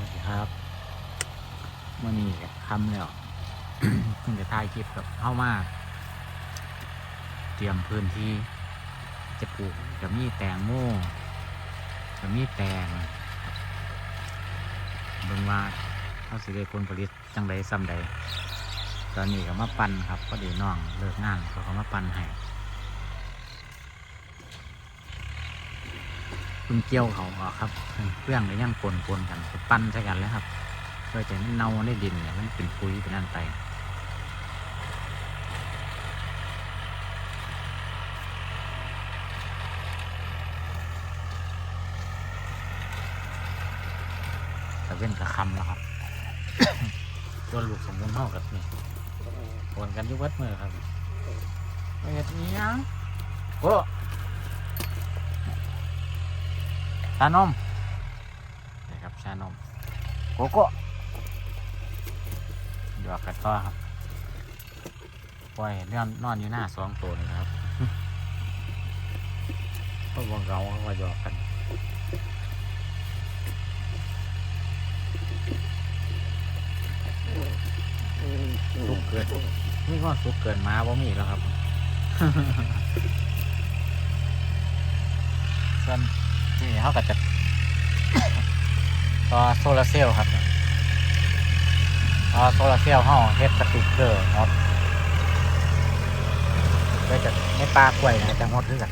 วัสดีครับมื่อนี้ก็คำแล้วเพิ่งจะถ่ายคลิปกับเข้ามาเตรียมพื้นที่จะปลูกจะมีแตงโมจะมีแตงเบิ่งว่าเขาสิได้ผลผลิตจังใดซ้ำใดตอนนี้ก็มาปั่นครับพอดีน้องเลิกงานเขาก็มาปั่นให้ เพิ่งเกี่ยวเขาออกครับเครื่องก็ยังปนปนๆกันไปปั่นใส่กันแล้วครับเพื่อจะให้มันเน่าในดินเนี่ยมันเป็นปุ๋ยเป็นนั่นไปแต่เว้นกับคำแล้วครับ ตัวลูกสมบูรณ์เท่ากับนี่ปนกันอยุวัดมือครับเอ็ดนี้ยังโอ้ ชานมนี่ครับชานมโกโก้หยอกกันต่อครับปล่อยนอนนอนอยู่หน้าสองตัวนี่นะครับก็วงเงาว่าหยอกกันสุกเกินนี่ก็สุกเกินมาบ่มีแล้วครับส่วน นี่เขาก็จะต่อโซลาร์เซลล์ครับต่อโซลาร์เซลล์ห้องเฮดสติ๊กเกอร์ครับก็จะไม่ปลากล้วยนะจะงดด้วยกัน